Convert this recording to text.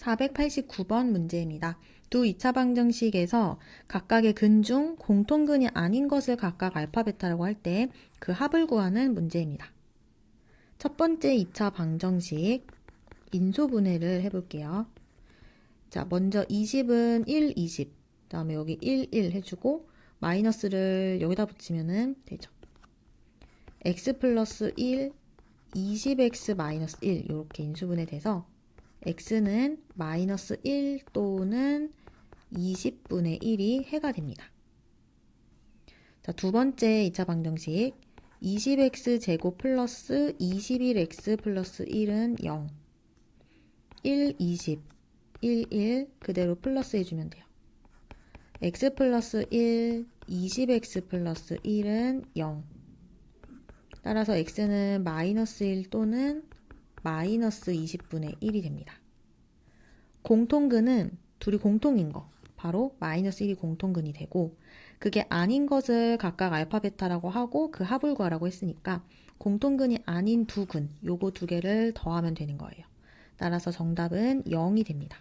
489번 문제입니다. 두 2차 방정식에서 각각의 근 중 공통근이 아닌 것을 각각 알파 베타라고 할 때 그 합을 구하는 문제입니다. 첫 번째 2차 방정식 인소분해를 해볼게요. 자, 먼저 20은 1, 20. 다음에 여기 1, 1 해주고 마이너스를 여기다 붙이면은 되죠. x 플러스 1, 20x 마이너스 1 이렇게 인수분해 돼서 x는 마이너스 1 또는 20분의 1이 해가 됩니다. 자, 두 번째 2차 방정식 20x 제곱 플러스 21x 플러스 1은 0 1, 20 1, 1 그대로 플러스 해주면 돼요. x 플러스 1, 20x 플러스 1은 0 따라서 x는 마이너스 1 또는 마이너스 20분의 1이 됩니다. 공통근은 둘이 공통인 거, 바로 마이너스 1이 공통근이 되고 그게 아닌 것을 각각 알파 베타라고 하고 그 구하라고 했으니까 공통근이 아닌 두 근, 요거 두 개를 더하면 되는 거예요. 따라서 정답은 0이 됩니다.